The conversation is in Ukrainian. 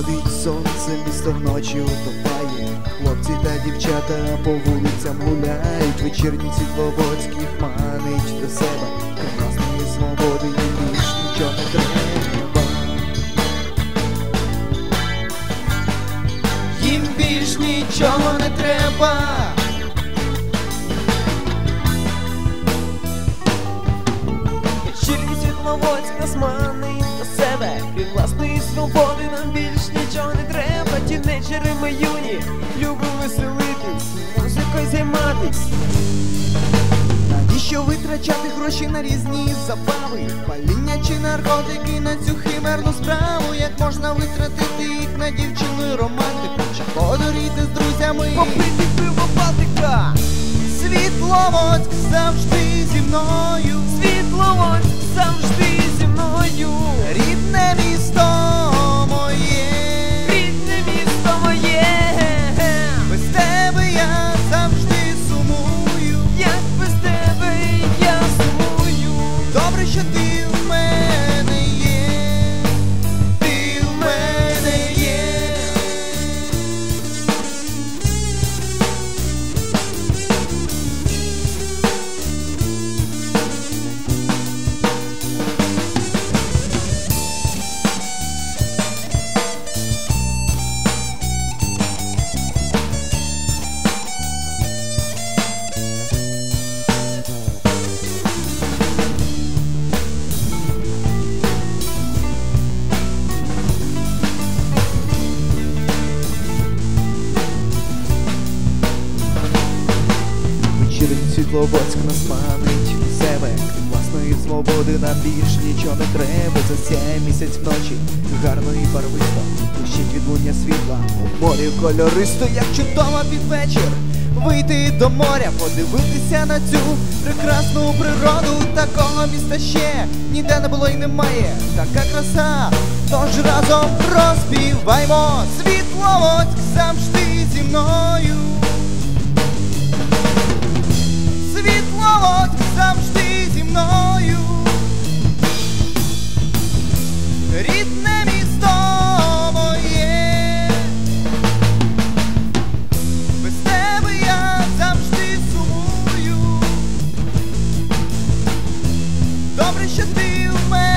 Сходить сонце, місто вночі утопає. Хлопці та дівчата по вулицям гуляють. Вечірні світловодських манить до себе. Класної свободи їм більш нічого не треба. Їм більш нічого не треба. Щирі світловодськ нас манить свободи нам більш нічого не треба Тінейджери ми юні, любимо веселитись, музикою займатись Навіщо витрачати гроші на різні забави? Паління чи наркотики на цю химерну справу? Як можна витратити їх на дівчину і романтику? Чи подоріти з друзями? Попити пиво Балтика Світловодськ завжди зі мною Світловодськ завжди зі мною should be Вечірній нас манить себе. Власної свободи нам більш нічого не треба. Засяє місяць вночі, гарно і барвисто Пущить відлуння світла. У морі кольористо, як чудово під вечір. Вийти до моря, подивитися на цю прекрасну природу. Такого міста ще ніде не було і немає. Така краса, тож разом розпіваймо. Світловодськ завжди Dobre-te a